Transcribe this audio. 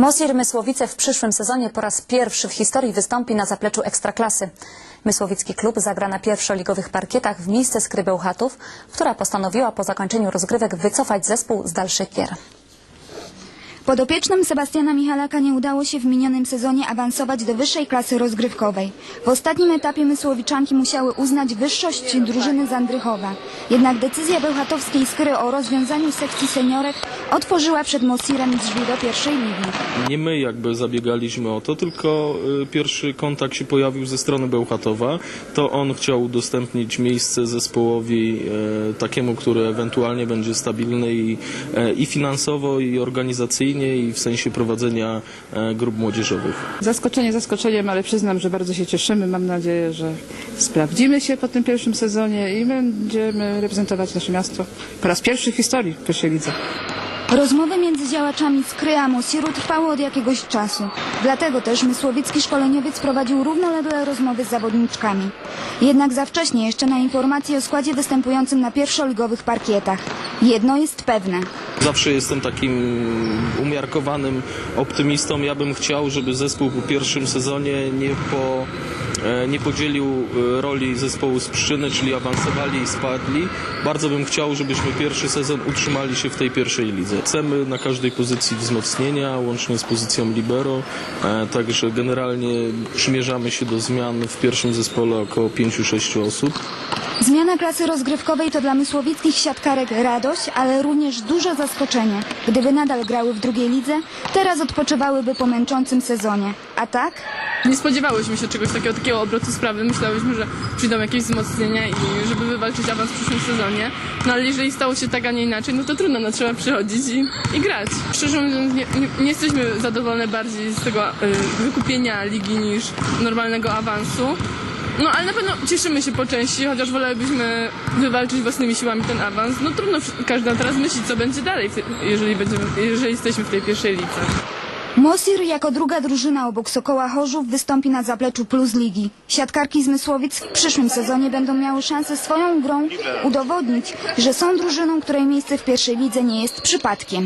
Mosir Mysłowice w przyszłym sezonie po raz pierwszy w historii wystąpi na zapleczu Ekstraklasy. Mysłowicki klub zagra na pierwszoligowych parkietach w miejsce Skry Bełchatów, która postanowiła po zakończeniu rozgrywek wycofać zespół z dalszych gier. Podopiecznym Sebastiana Michalaka nie udało się w minionym sezonie awansować do wyższej klasy rozgrywkowej. W ostatnim etapie Mysłowiczanki musiały uznać wyższość drużyny z Andrychowa. Jednak decyzja bełchatowskiej Skry o rozwiązaniu sekcji seniorek otworzyła przed Mosirem drzwi do pierwszej ligi. Nie my jakby zabiegaliśmy o to, tylko y, pierwszy kontakt się pojawił ze strony Bełchatowa. To on chciał udostępnić miejsce zespołowi e, takiemu, który ewentualnie będzie stabilny i, e, i finansowo, i organizacyjnie, i w sensie prowadzenia grup młodzieżowych. Zaskoczenie zaskoczeniem, ale przyznam, że bardzo się cieszymy. Mam nadzieję, że sprawdzimy się po tym pierwszym sezonie i będziemy reprezentować nasze miasto po raz pierwszy w historii w pierwszej lidze. Rozmowy między działaczami Skry a Mosiru trwały od jakiegoś czasu. Dlatego też mysłowicki szkoleniowiec prowadził równolegle rozmowy z zawodniczkami. Jednak za wcześnie jeszcze na informacje o składzie występującym na pierwszoligowych parkietach. Jedno jest pewne. Zawsze jestem takim umiarkowanym optymistą. Ja bym chciał, żeby zespół po pierwszym sezonie nie, po, nie podzielił e, roli zespołu z Pszczyny, czyli awansowali i spadli. Bardzo bym chciał, żebyśmy pierwszy sezon utrzymali się w tej pierwszej lidze. Chcemy na każdej pozycji wzmocnienia, łącznie z pozycją libero, e, także generalnie przymierzamy się do zmian w pierwszym zespole około 5-6 osób. Zmiana klasy rozgrywkowej to dla mysłowickich siatkarek radość, ale również duże zaskoczenie. Gdyby nadal grały w drugiej lidze, teraz odpoczywałyby po męczącym sezonie. A tak? Nie spodziewałyśmy się czegoś takiego, takiego obrotu sprawy. Myślałyśmy, że przyjdą jakieś wzmocnienia i żeby wywalczyć awans w przyszłym sezonie. No ale jeżeli stało się tak, a nie inaczej, no to trudno, no trzeba przychodzić i, i grać. Szczerze mówiąc, nie, nie, jesteśmy zadowolone bardziej z tego y, wykupienia ligi niż normalnego awansu. No ale na pewno cieszymy się po części, chociaż wolelibyśmy wywalczyć własnymi siłami ten awans. No trudno każda teraz myśli, co będzie dalej, jeżeli, będziemy, jeżeli jesteśmy w tej pierwszej lidze. Mosir jako druga drużyna obok Sokoła Chorzów wystąpi na zapleczu Plus Ligi. Siatkarki z Mysłowic w przyszłym sezonie będą miały szansę swoją grą udowodnić, że są drużyną, której miejsce w pierwszej lidze nie jest przypadkiem.